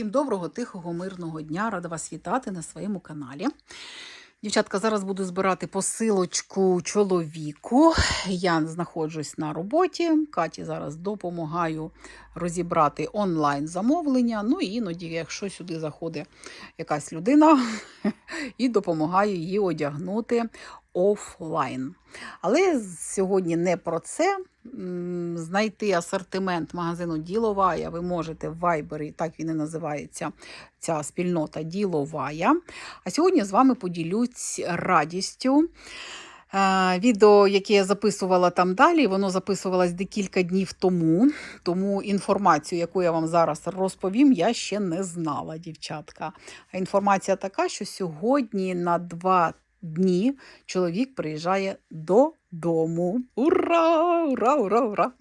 Всім доброго, тихого, мирного дня. Рада вас вітати на своєму каналі. Дівчатка, зараз буду збирати посилочку чоловіку. Я знаходжусь на роботі. Каті зараз допомагаю розібрати онлайн замовлення. Ну і іноді, якщо сюди заходить якась людина, і допомагаю її одягнути офлайн. Але сьогодні не про це. Знайти асортимент магазину Діловая ви можете в Viber, так він і називається ця спільнота Діловая. А сьогодні з вами поділюсь радістю. Е, Відео, яке я записувала там далі, воно записувалось декілька днів тому. Тому інформацію, яку я вам зараз розповім, я ще не знала, дівчатка. А інформація така, що сьогодні на два дні чоловік приїжджає додому. Ура! Ура! Ура! Ура!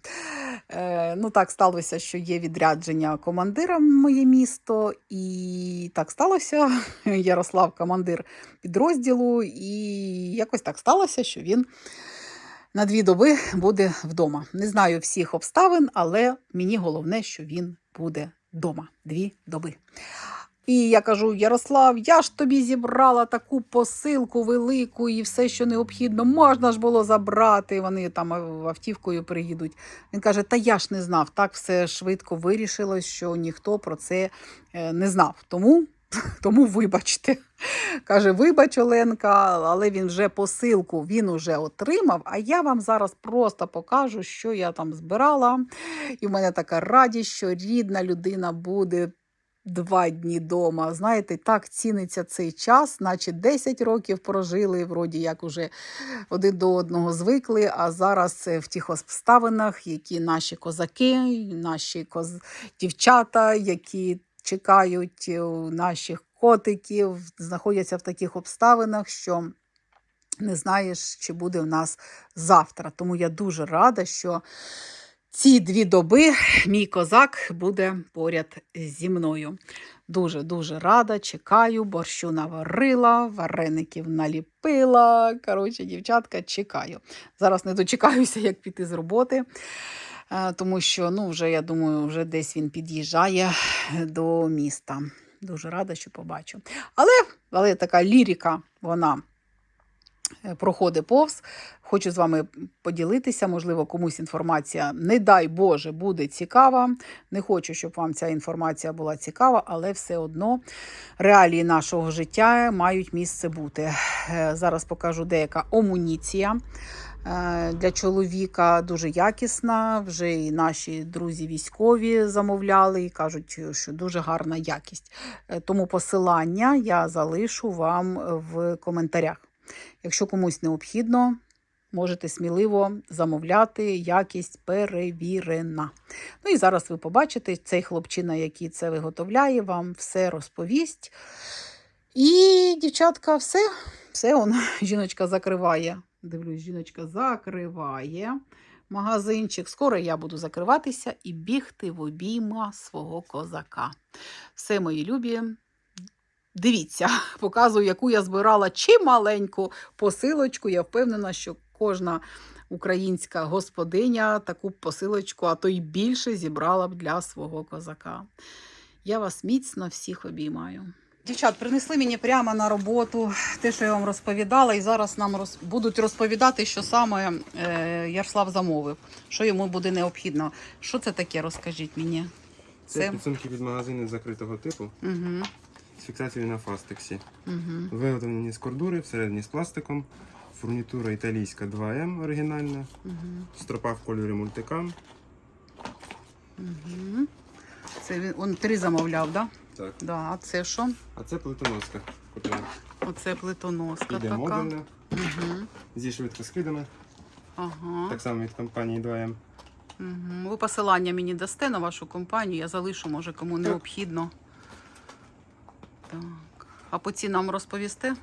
Е, ну, так сталося, що є відрядження командира моє місто, і так сталося. Ярослав, командир підрозділу, і якось так сталося, що він на дві доби буде вдома. Не знаю всіх обставин, але мені головне, що він буде вдома. Дві доби. І я кажу: Ярослав, я ж тобі зібрала таку посилку велику і все, що необхідно, можна ж було забрати. Вони там автівкою приїдуть. Він каже: Та я ж не знав. Так все швидко вирішилось, що ніхто про це е, не знав. Тому, тому вибачте. Каже, вибач, Оленка, але він вже посилку він уже отримав. А я вам зараз просто покажу, що я там збирала. І в мене така радість, що рідна людина буде два дні дома. Знаєте, так ціниться цей час, наче 10 років прожили, вроді як уже один до одного звикли. А зараз е, в тих обставинах, які наші козаки, наші коз... дівчата, які чекають е, наших котиків, знаходяться в таких обставинах, що не знаєш, чи буде в нас завтра. Тому я дуже рада, що ці дві доби мій козак буде поряд зі мною. Дуже дуже рада, чекаю, борщу наварила, вареників наліпила. Коротше, дівчатка, чекаю. Зараз не дочекаюся, як піти з роботи. е, Тому що, ну, вже я думаю, вже десь він під'їжджає до міста. Дуже рада, що побачу. Але, але така лірика, вона проходить повз. Хочу з вами поділитися. Можливо, комусь інформація, не дай Боже, буде цікава. Не хочу, щоб вам ця інформація була цікава, але все одно реалії нашого життя мають місце бути. Е, Зараз покажу деяка амуніція. е, Для чоловіка дуже якісна. Вже і наші друзі військові замовляли і кажуть, що дуже гарна якість. Е, Тому посилання я залишу вам в коментарях. Якщо комусь необхідно, можете сміливо замовляти, якість перевірена. Ну і зараз ви побачите, цей хлопчина, який це виготовляє, вам все розповість. І, дівчатка, все, все он, жіночка закриває. Дивлюсь, жіночка закриває магазинчик. Скоро я буду закриватися і бігти в обійма свого козака. Все, мої любі. Дивіться, показую, яку я збирала чималеньку посилочку. Я впевнена, що кожна українська господиня таку посилочку, а то й більше зібрала б для свого козака. Я вас міцно всіх обіймаю. Дівчат, принесли мені прямо на роботу те, що я вам розповідала, і зараз нам роз... будуть розповідати, що саме е, Ярослав замовив, що йому буде необхідно. Що це таке, розкажіть мені. Це, Це- підсумки від магазину закритого типу Угу, з фіксацією на фастексі. угу. Виготовлені з кордури, всередині з пластиком. Фурнітура італійська 2М оригінальна. Угу. Стропа в кольорі мультикам. Угу. Це він он три замовляв, да? Так. Да. А це що? А це плитоноска. Купила. Оце плитоноска Іде така. модульна, Угу. зі швидкоскидами. Ага. Так само від компанії 2М. Угу. Ви посилання мені дасте на вашу компанію, я залишу, може, кому Так. необхідно. Так. А по цінам розповісте?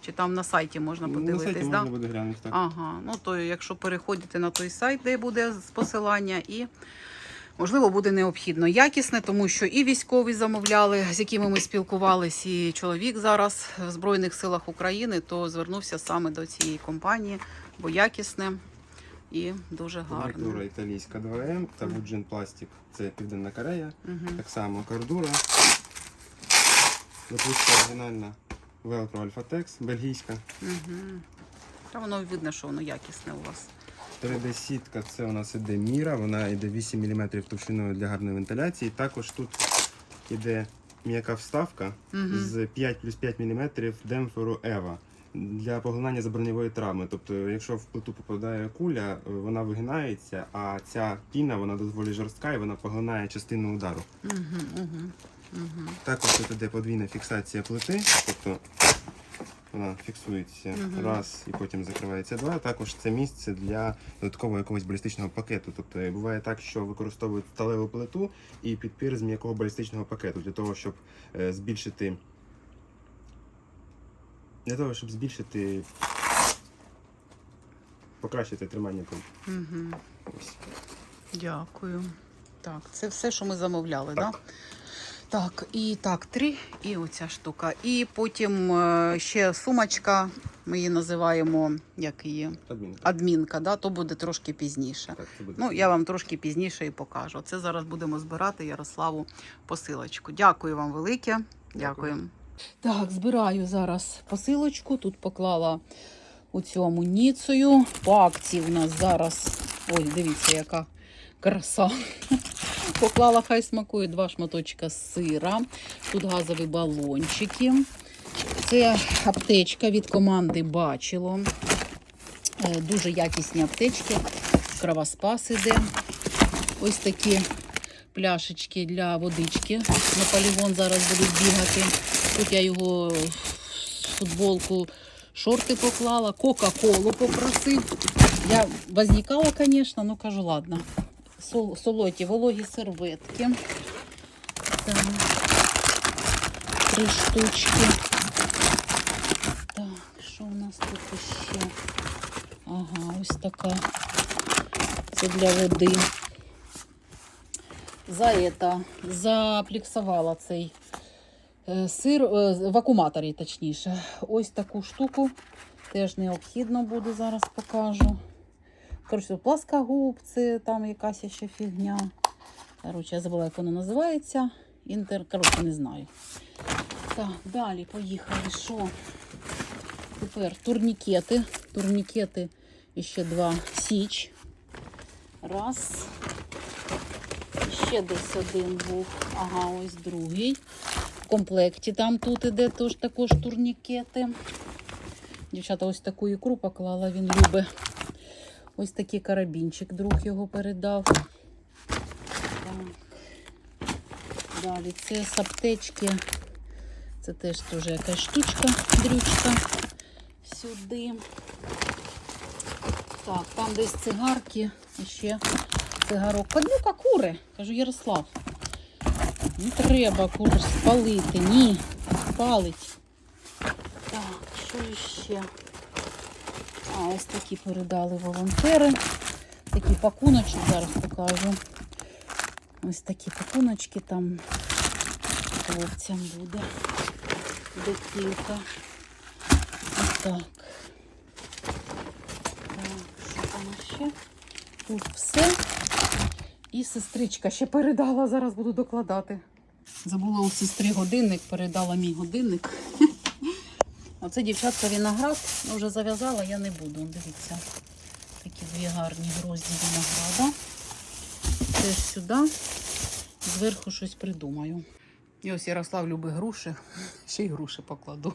Чи там на сайті можна На сайті да? можна буде глянути. Так. Ага, ну то якщо переходите на той сайт, де буде з посилання, і можливо буде необхідно якісне, тому що і військові замовляли, з якими ми спілкувалися, і чоловік зараз в Збройних силах України, то звернувся саме до цієї компанії, бо якісне і дуже гарне. італійська 2М та Вуджин Пластик. Це Південна Корея. Угу. Так само кордура. Запуска оригінальна Velcro Alphatex, бельгійська. Угу. Та воно видно, що воно якісне у вас. 3D-сітка це у нас іде міра, вона йде 8 мм товщиною для гарної вентиляції. Також тут іде м'яка вставка угу. з 5 плюс 5 мм демпферу EVA для поглинання заброньової травми. Тобто, якщо в плиту попадає куля, е, вона вигинається, а ця піна вона доволі жорстка і вона поглинає частину удару. Угу, угу, угу. Також тут іде подвійна фіксація плити, тобто вона фіксується Мгм. раз і потім закривається два. Також це місце для додаткового якогось балістичного пакету. Тобто е, буває так, що використовують сталеву плиту і підпір з м'якого балістичного пакету для того, щоб е, збільшити. Для того, щоб збільшити. Покращити тримання тут. Угу. Ось. Дякую. Так, це все, що ми замовляли, так? Так. Да? Так, і так, три, і оця штука. І потім е, ще сумочка, ми її називаємо як її Адмінка. адмінка, да? то буде трошки пізніше. Так, це буде. Ну, я вам трошки пізніше і покажу. Це зараз будемо збирати Ярославу посилочку. Дякую вам велике. Дякую. Дякую. Так, збираю зараз посилочку. Тут поклала оцю амуніцію. По акції в нас зараз. Ой, дивіться, яка краса. Поклала, хай смакує два шматочка сира. Тут газові балончики. Це аптечка від команди Бачило. Е, Дуже якісні аптечки. Кровоспас іде. Ось такі пляшечки для водички. На полігон зараз будуть бігати. Тут я його в футболку, шорти поклала, Кока-Колу попросив. Я возникала, звісно, ну кажу, ладно. Сол- Солоті, вологі серветки. Так. Три штучки. Так, що у нас тут ще? Ага, ось така. Це для води. За это, запліксувала цей сир е, в акуматорі, точніше. Ось таку штуку теж необхідно буде, зараз покажу. Коротше, пласкогубці, там якась ще фігня. Коротше, я забула, як воно називається. Інтер, коротше, не знаю. Так, далі поїхали. Що? Тепер турнікети. Турнікети ще два січ. Раз. Ще десь один був. Ага, ось другий. В комплекті там тут іде теж також турнікети. Дівчата, ось таку ікру поклала, він любить. Ось такий карабінчик, друг його передав. Далі це з аптечки. Це теж теж якась штучка, дрючка. Сюди. Так, там десь цигарки, і ще цигарок. Падлюка кури, кажу Ярослав. Не треба кури спалити. Ні, палить. Так, що ще? А, ось такі передали волонтери. Такий пакуночок, зараз покажу. Ось такі пакуночки там хлопцям буде. Декілька. Ось так. Так, що там ще? Тут все. І сестричка ще передала, зараз буду докладати. Забула у сестри годинник, передала мій годинник. Оце дівчатка виноград. Ну, вже зав'язала, я не буду. Дивіться. Такі дві гарні грозді винограда. Теж сюди. Зверху щось придумаю. І ось Ярослав любить груші. Ще й груші покладу.